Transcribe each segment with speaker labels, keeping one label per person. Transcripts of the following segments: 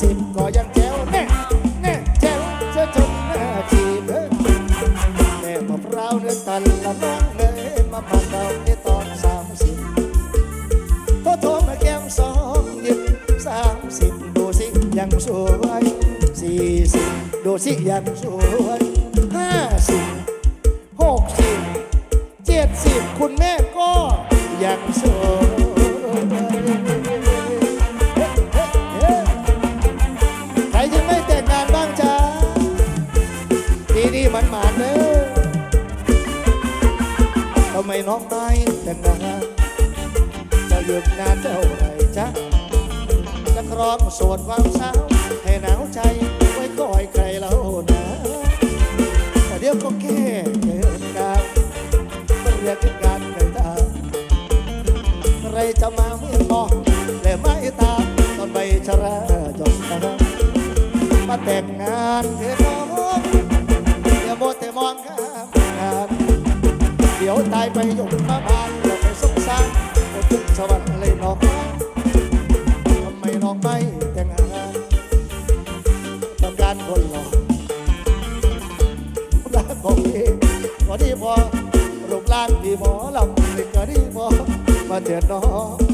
Speaker 1: สิบก็ยังแจ๋วแน่แน่แจ๋วเสียจนหน้าจีบเอ้ยแม่มะพร้าวเนื้อตันละน้องเลยมาผ่านเราในตอนสามสิบโทรโทรมาแก้มสองยิบสามสิบดูสิยังสวยสี่สิบดูสิยังสวยห้าสิบหกสิบเจ็ดสิบคุณแม่ก็ยังสวย น้องไม่แต่งงานจะหยุดงานเท่าไรจ๊ะจะครองโสวนความเศร้าให้หนาวใจไว้คอยใครเล่านะแต่เดี๋ยวก็แค่เกินการมันเรียกการเคยตามใครจะมาไม่มองและไม่ตามตอนใบชราจบตามาแต่งงานเถอายไปยกมาบ้านอย่าไปสงสารคนทุกสวรรค์เลยน้องทำไมน้องไม่แต่งงานต้องการคนหล่อรักของเองก็ดีพอรูปร่างดีพอลำนี่ก็ดีพอมาเถิดน้อง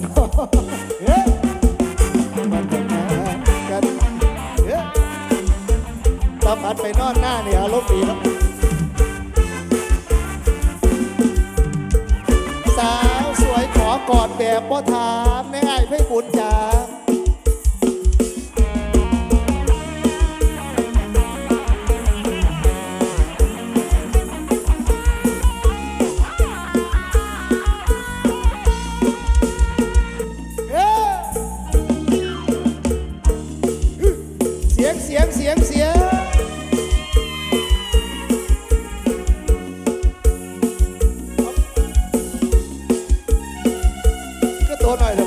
Speaker 1: มาเถิดน้องเฮ้มาแต่งงากันเฮ้ตาปัดไปนอนหน้าเนี่ยอารมณ์ดีแล้วสาวสวยขอกอดแบบพ่ถามในไอ้ไพ่บุญจ๋า หน่อย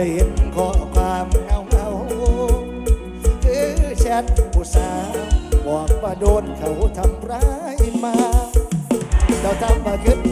Speaker 1: ได้เห็นข้อความเงาเงาคือแชทผู้สาวบอกว่าโดนเขาทำร้ายมา เราทำมาขึ้น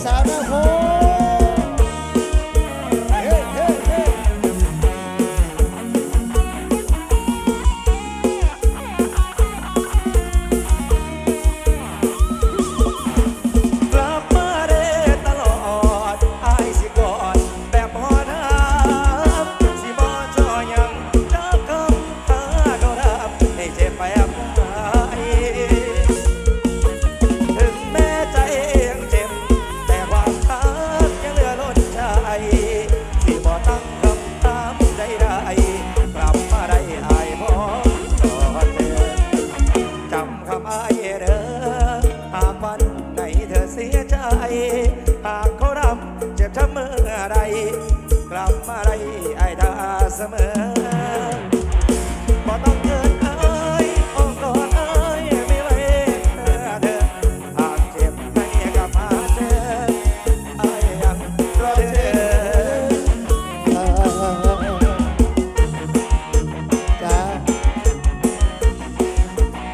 Speaker 1: Sana po! เส
Speaker 2: มอต้องเกินอ้ยโอ้ก็เอ้ยไม่ไหวเธอเธอหากเจ็บไม่ก็มาเจอไอ้ยังรอเธ
Speaker 1: อจ้า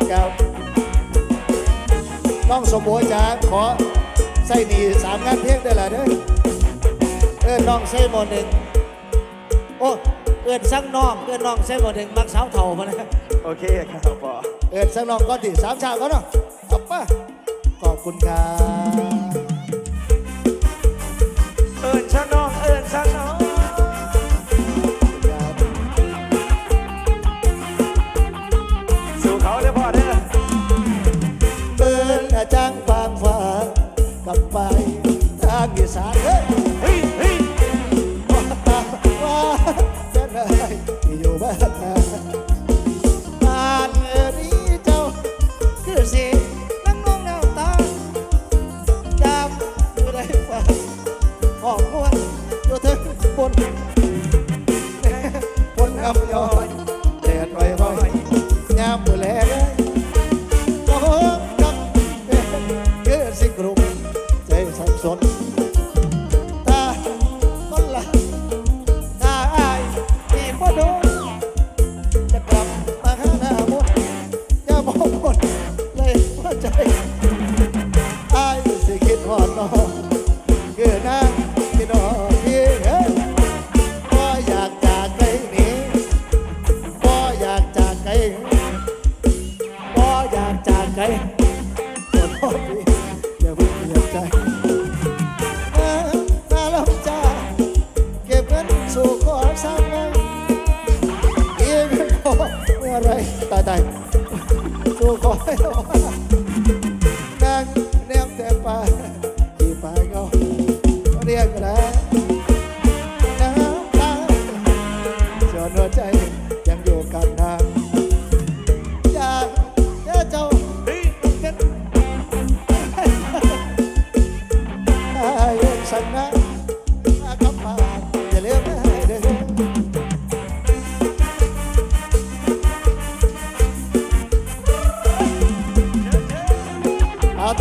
Speaker 1: เจ้าน้อง
Speaker 2: สมบูรณ์จ้าขอใส่หนีสามงานเพียงได้ละเด้อเออน้องไส้หมดหนึ่ง Oh, เอิดสังน้องเอื้อน้องเส้นบ่ถึงมักสาวเถ่ามานะ
Speaker 1: โอเคครับพอ
Speaker 2: เอิดสังน้องก็ถืสามชาวก็เนาะขอบป้าขอบคุณครับ
Speaker 1: เอิดช่าง
Speaker 2: 来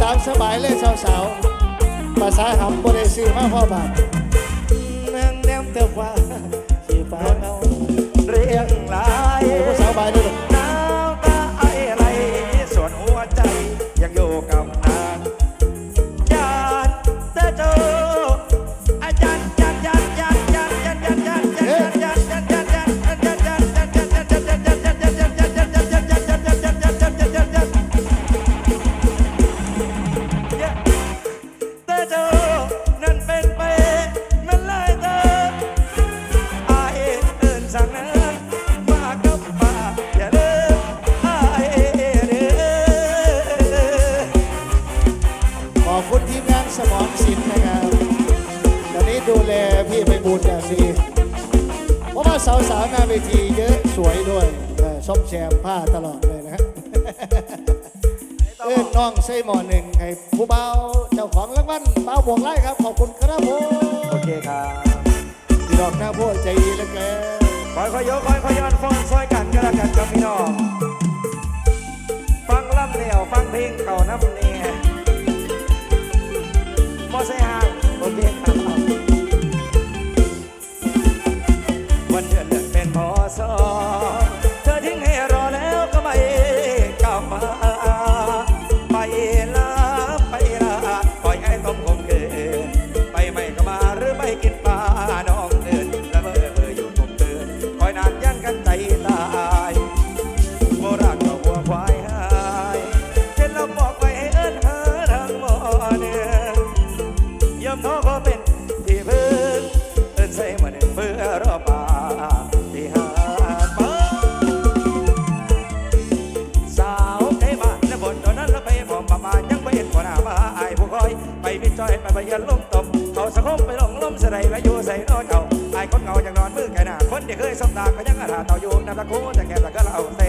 Speaker 2: ตามสบายเลยสาวสาวภาษาหำบ่ได้ซื้อมาพ่อบาทเมืองแนมเต่ว่า
Speaker 1: สาวๆหน้าเวทีเยอะสวยด้วยซ่อมแซมผ้าตลอดเลยนะฮะเอ้นน้องใส่หมอหนึ่งให้ผู้เบาเจ้าของรางวัลเบาบวกไล่ครับ ขอบคุณครับผม
Speaker 2: โอเคครับ
Speaker 1: พี่ดอกหน้าโพดใจดีเหลือเกิน
Speaker 2: คอยคอยยกคอยคอยย้อนฟอนซอยกันก็แล้วกันครับพี่น้องฟังลำเดียวฟังเพลงเก่าน้ำเนี่ยมอใส่ห่า รบาที่หาดมาสาวไทยบ้านนบนตอนเราไปพมประมาณยังไม่เห็นคนหน้ามาอายผู้คอย ไปวิจอยไปไปยันล้มตบเขาสะคมไปลงล้มใส่และอยู่ใส่นอเจ้าอายคนเงาอย่างนอนมือแก่หน้าคนที่เคยสมตาก็ยังอาหาเต่าอยู่น้ำตะคูแต่แค่ตะก็เราใส่